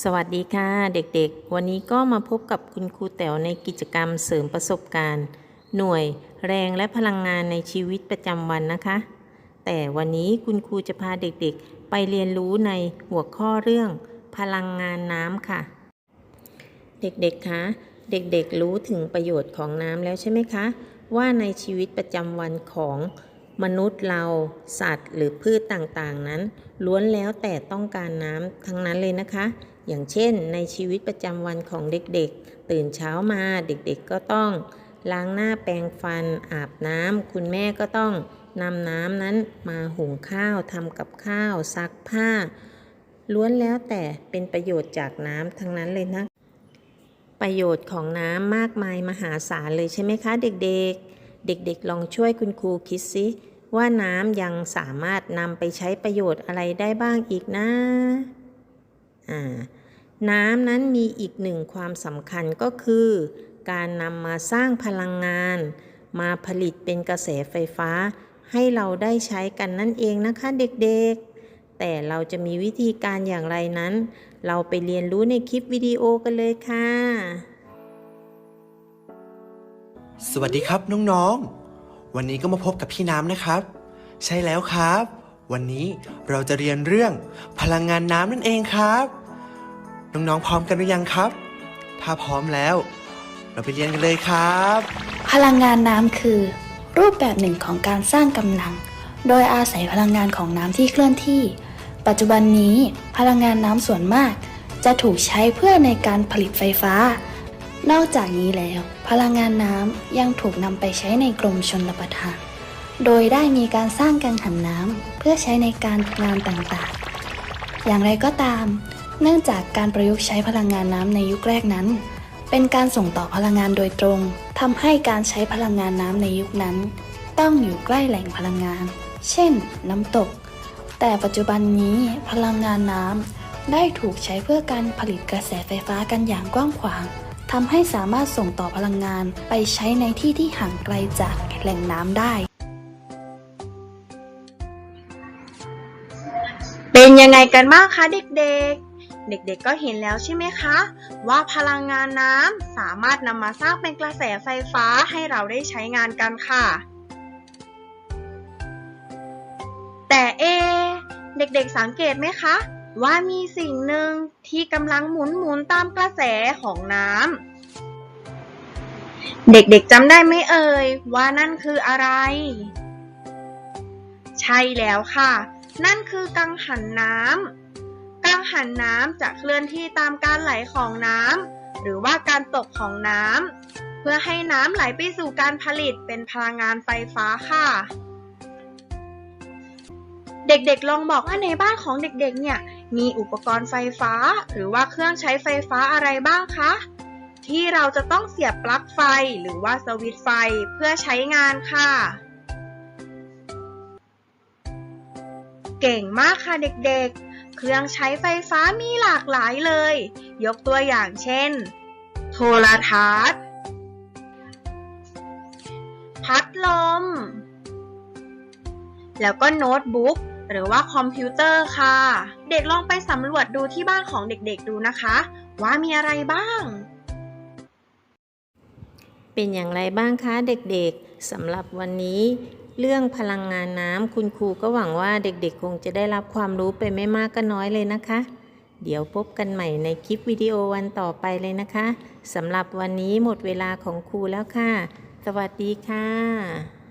สวัสดีค่ะเด็กๆ วันนี้ก็มาพบกับคุณครูแต๋วในกิจกรรมเสริมประสบการณ์ หน่วยแรงและพลังงานในชีวิตประจำวันนะคะ แต่วันนี้คุณครูจะพาเด็กๆ ไปเรียนรู้ในหัวข้อเรื่อง พลังงานน้ำค่ะ เด็กๆคะเด็กๆรู้ถึงประโยชน์ของน้ำแล้วใช่ไหมคะ ว่าในชีวิตประจำวันของ มนุษย์เราสัตว์หรือพืชต่างๆนั้น ล้วนแล้วแต่ต้องการน้ำทั้งนั้นเลยนะคะ อย่างเช่น ในชีวิตประจำวันของเด็กๆ ตื่นเช้ามาเด็กๆก็ต้อง ล้างหน้าแปรงฟันอาบน้ำคุณแม่ก็ต้องนำน้ำนั้นมาหุงข้าวทำกับข้าว ซักผ้า ล้วนแล้วแต่เป็นประโยชน์จากน้ำทั้งนั้นเลยนะ ประโยชน์ของน้ำมากมายมหาศาลเลยใช่ไหมคะเด็กๆ เด็กๆ ลองช่วยคุณครูคิดซิว่าน้ำยังสามารถนำไปใช้ประโยชน์อะไรได้บ้างอีกนะอ่าน้ำนั้นมีอีกหนึ่งความสำคัญก็คือ การนำมาสร้างพลังงาน มาผลิตเป็นกระแสไฟฟ้า ให้เราได้ใช้กันนั่นเองนะคะเด็กๆ แต่เราจะมีวิธีการอย่างไรนั้น เราไปเรียนรู้ในคลิปวิดีโอกันเลยค่ะ สวัสดีครับน้องๆ วันนี้ก็มาพบกับพี่น้ำนะครับ ใช่แล้วครับ วันนี้เราจะเรียนเรื่องพลังงานน้ำนั่นเองครับ น้องๆพร้อมกันหรือยังครับ ถ้าพร้อมแล้ว เราไปเรียนกันเลยครับ พลังงานน้ำคือ รูปแบบหนึ่งของการสร้างกำลัง โดยอาศัยพลังงานของน้ำที่เคลื่อนที่ ปัจจุบันนี้พลังงานน้ำส่วนมาก จะถูกใช้เพื่อในการผลิตไฟฟ้า นอกจากนี้แล้ว พลังงานน้ำยังถูกนำไปใช้ในกรมชนประทาน โดยได้มีการสร้างกังหันน้ำเพื่อใช้ในการงานต่างๆ อย่างไรก็ตาม เนื่องจากการประยุกต์ใช้พลังงานน้ำในยุคแรกนั้น เป็นการส่งต่อพลังงานโดยตรงทำให้การใช้พลังงานน้ำในยุคนั้น ต้องอยู่ใกล้แหล่งพลังงาน เช่น น้ำตก แต่ปัจจุบันนี้พลังงานน้ำได้ถูกใช้เพื่อการผลิตกระแสไฟฟ้ากันอย่างกว้างขวาง ทำให้สามารถส่งต่อพลังงานไปใช้ในที่ที่ห่างไกลจากแหล่งน้ำได้ เป็นยังไงกันบ้างคะเด็กๆเด็กๆ ก็เห็นแล้วใช่ไหมคะ ว่าพลังงานน้ำสามารถนำมาสร้างเป็นกระแสไฟฟ้าให้เราได้ใช้งานกันค่ะ แต่เอ เด็กๆสังเกตไหมคะ ว่ามีสิ่งหนึ่งที่กำลังหมุนหมุนตามกระแสของน้ำ เด็กๆจำได้ไหมเอ่ย ว่านั่นคืออะไร ใช่แล้วค่ะ นั่นคือกังหันน้ำ กังหันน้ำจะเคลื่อนที่ตามการไหลของน้ำหรือว่าการตกของน้ำเพื่อให้น้ำไหลไปสู่การผลิตเป็นพลังงานไฟฟ้าค่ะเด็กๆ ลองบอกว่าในบ้านของเด็กๆ เนี่ย มีอุปกรณ์ไฟฟ้า หรือว่าเครื่องใช้ไฟฟ้าอะไรบ้างคะ ที่เราจะต้องเสียบปลั๊กไฟหรือว่าสวิตช์ไฟเพื่อใช้งานค่ะ เก่งมากค่ะเด็กๆ เครื่องใช้ไฟฟ้ามีหลากหลายเลย ยกตัวอย่างเช่น โทรทัศน์ พัดลม แล้วก็โน้ตบุ๊ก หรือว่าคอมพิวเตอร์ค่ะ เด็กลองไปสำรวจดูที่บ้านของเด็กๆดูนะคะ ว่ามีอะไรบ้าง เป็นอย่างไรบ้างคะเด็กๆสำหรับวันนี้ เรื่องพลังงานน้ำคุณครูก็หวังว่าเด็กๆ คงจะได้รับความรู้ไปไม่มากก็น้อยเลยนะคะ เดี๋ยวพบกันใหม่ในคลิปวิดีโอวันต่อไปเลยนะคะสำหรับวันนี้หมดเวลาของครูแล้วค่ะ สวัสดีค่ะ